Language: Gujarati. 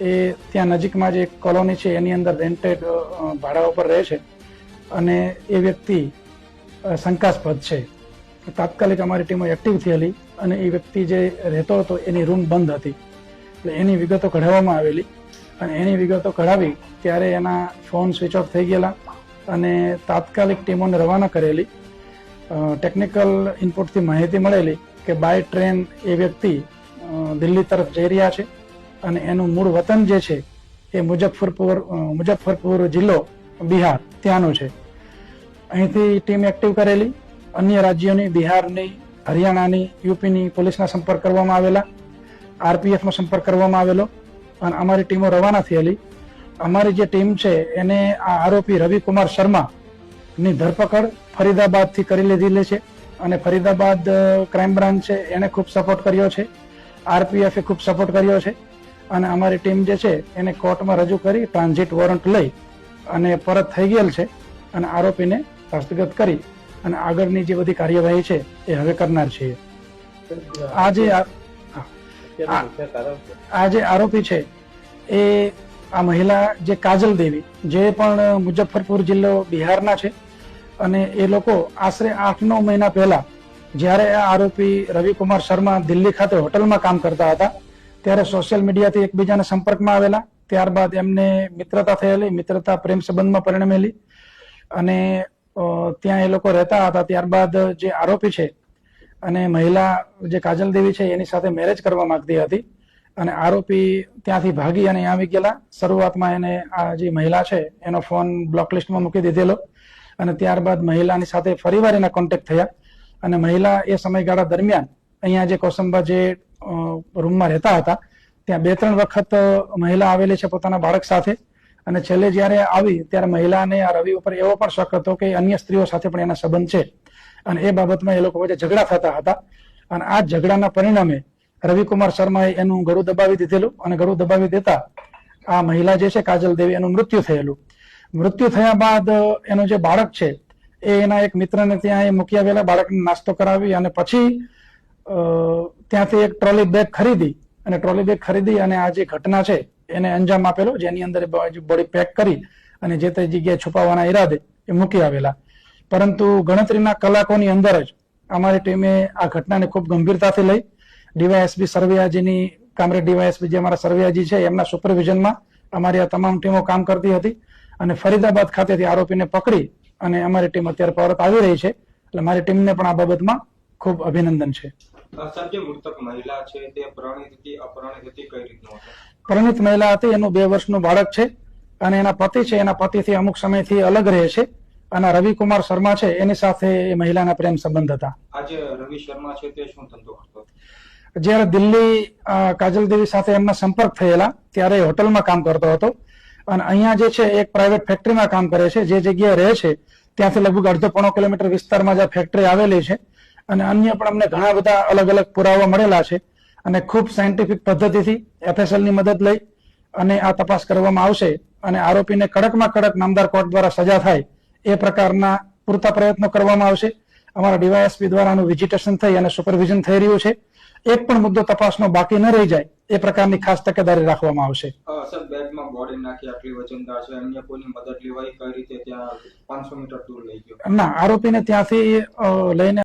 એ ત્યાં નજીકમાં જે કોલોની છે, એની અંદર રેન્ટેડ ભાડા ઉપર રહે છે. અને એ વ્યક્તિ શંકાસ્પદ છે. તાત્કાલિક અમારી ટીમો એક્ટિવ થયેલી અને એ વ્યક્તિ જે રહેતો હતો, એની રૂમ બંધ હતી. એટલે એની વિગતો કઢાવવામાં આવેલી. અને એની વિગતો કઢાવી ત્યારે એના ફોન સ્વિચ ઓફ થઈ ગયેલા અને તાત્કાલિક ટીમોને રવાના કરેલી. ટેકનિકલ ઇનપુટથી માહિતી મળેલી કે બાય ટ્રેન એ વ્યક્તિ દિલ્હી તરફ જઈ રહ્યા છે. અને એનું મૂળ વતન જે છે, એ મુઝફ્ફરપુર મુજફ્ફરપુર જિલ્લો, બિહાર, ત્યાંનો છે. અહીંથી ટીમ એક્ટિવ કરેલી. અન્ય રાજ્યોની, બિહારની, હરિયાણાની, યુપીની પોલીસના સંપર્ક કરવામાં આવેલા. આરપીએફનો સંપર્ક કરવામાં આવેલો. અને અમારી ટીમો રવાના થયેલી. અમારી જે ટીમ છે, એને આ આરોપી રવિકુમાર શર્મા ની ધરપકડ ફરીદાબાદથી કરી લીધેલી છે. અને ફરીદાબાદ ક્રાઇમ બ્રાન્ચ છે એને ખૂબ સપોર્ટ કર્યો છે. આરપીએફે ખૂબ સપોર્ટ કર્યો છે. અને અમારી ટીમ જે છે, એને કોર્ટમાં રજૂ કરી ટ્રાન્ઝિટ વોરંટ લઈ અને પરત થઈ ગયેલ છે અને આરોપીને હસ્તગત કરી અને આગળની જે બધી કાર્યવાહી છે, એ હવે કરનાર છીએ. આ જે આ- આ જે આરોપી છે, એ આ મહિલા જે કાજલ દેવી, જે પણ મુજફ્ફરપુર જિલ્લો બિહારના છે અને એ લોકો આશરે આઠ નવ મહિના પહેલા જ્યારે આ આરોપી રવિકુમાર શર્મા દિલ્હી ખાતે હોટલમાં કામ કરતા હતા ત્યારે સોશિયલ મીડિયાથી એકબીજાના સંપર્કમાં આવેલા. ત્યારબાદ એમને મિત્રતા થયેલી, મિત્રતા પ્રેમ સંબંધમાં પરિણમેલી. અને ત્યાં એ લોકો રહેતા હતા. ત્યારબાદ જે આરોપી છે અને મહિલા જે કાજલ દેવી છે, એની સાથે મેરેજ કરવા માંગતી હતી. અને આરોપી ત્યાંથી ભાગી અને આવી ગયેલા. શરૂઆતમાં એને આ જે મહિલા છે, એનો ફોન બ્લોક લિસ્ટમાં મૂકી દીધેલો. અને ત્યારબાદ મહિલાની સાથે ફરીવાર એના કોન્ટેક્ટ થયા. અને મહિલા એ સમયગાળા દરમિયાન અહીંયા જે કોસંબા જે રૂમમાં રહેતા હતા. ત્યાં બે ત્રણ વખત મહિલા આવેલી છે પોતાના બાળક સાથે. અને છેલ્લે જ્યારે આવી, ત્યારે મહિલાને આ રવિ ઉપર એવો પણ શક હતો કે અન્ય સ્ત્રીઓ સાથે પણ એના સંબંધ છે. અને એ બાબતમાં એ લોકો વચ્ચે ઝઘડા થતા હતા. અને આ ઝઘડાના પરિણામે રવિકુમાર શર્માએ એનું ગળું દબાવી દીધેલું અને ગળું દબાવી દેતા આ મહિલા જે છે કાજલ દેવી, એનું મૃત્યુ થયેલું. મૃત્યુ થયા બાદ એનું જે બાળક છે, એ એના એક મિત્રને ત્યાં એ મૂકી આવેલા બાળકને નાસ્તો કરાવી અને પછી ત્યાંથી એક ટ્રોલી બેગ ખરીદી અને ટ્રોલી બેગ ખરીદી અને આ જે ઘટના છે એને અંજામ આપેલો, જેની અંદર બોડી પેક કરી અને જે તે જગ્યાએ છુપાવવાના ઈરાદે એ મૂકી આવેલા. પરંતુ ગણતરીના કલાકોની અંદર જ અમારી ટીમે આ ઘટનાને ખૂબ ગંભીરતાથી લઈ ડીવાયએસપી સરવૈયાજીની કામરેડ ડીવાયએસપી જે અમારા સરવૈયાજી છે, એમના સુપરવિઝનમાં અમારી આ તમામ ટીમો કામ કરતી હતી અને ફરીદાબાદ ખાતેથી આરોપીને પકડી અને અમારી ટીમ અત્યારે પરત આવી રહી છે. એટલે મારી ટીમને પણ આ બાબતમાં ખૂબ અભિનંદન છે. સાહેબ જે મૃતક મહિલા છે તે પ્રણિત હતી અપરિણિત હતી કઈ રીતનું હતું? મહિલા હતી એનું બે વર્ષનું બાળક છે અને એના પતિ છે એના પતિથી અમુક સમયથી અલગ રહે છે અને રવિકુમાર શર્મા છે એની સાથે એ મહિલાના પ્રેમ સંબંધ હતા. આજે રવિ શર્મા છે તે શું ધંધો કરતો જ્યારે દિલ્હી કાજલ દેવી સાથે એમના સંપર્ક થયેલા ત્યારે એ હોટલમાં કામ કરતો હતો અને અહીંયા જે છે એક પ્રાઇવેટ ફેક્ટરીમાં કામ કરે છે જે જગ્યાએ રહે છે ત્યાંથી લગભગ અડધો પોણો કિલોમીટર વિસ્તારમાં જે ફેક્ટરી આવેલી છે. અને અન્ય પણ અમને ઘણા બધા અલગ અલગ પુરાવા મળેલા છે અને ખૂબ સાયન્ટિફિક પદ્ધતિથી FSL ની મદદ લઈ અને આ તપાસ કરવામાં આવશે અને આરોપીને કડકમાં કડક નામદાર કોર્ટ દ્વારા સજા થાય એ પ્રકારના પૂરતા પ્રયત્નો કરવામાં આવશે. અમારા ડીવાયએસપી દ્વારા આનું વિઝિટેશન થઈ અને સુપરવિઝન થઈ રહ્યું છે. એક પણ મુદ્દો તપાસનો બાકી ન રહી જાય એ પ્રકારની ખાસ તકેદારી રાખવામાં આવશે. સર બેગમાં બોડી નાખી આટલી વજનદાર છે અન્ય કોઈની મદદ લેવાય? કઈ રીતે ત્યાં પાંચસો મીટર દૂર લઈ ગયો? ના આરોપીને ત્યાંથી લઈને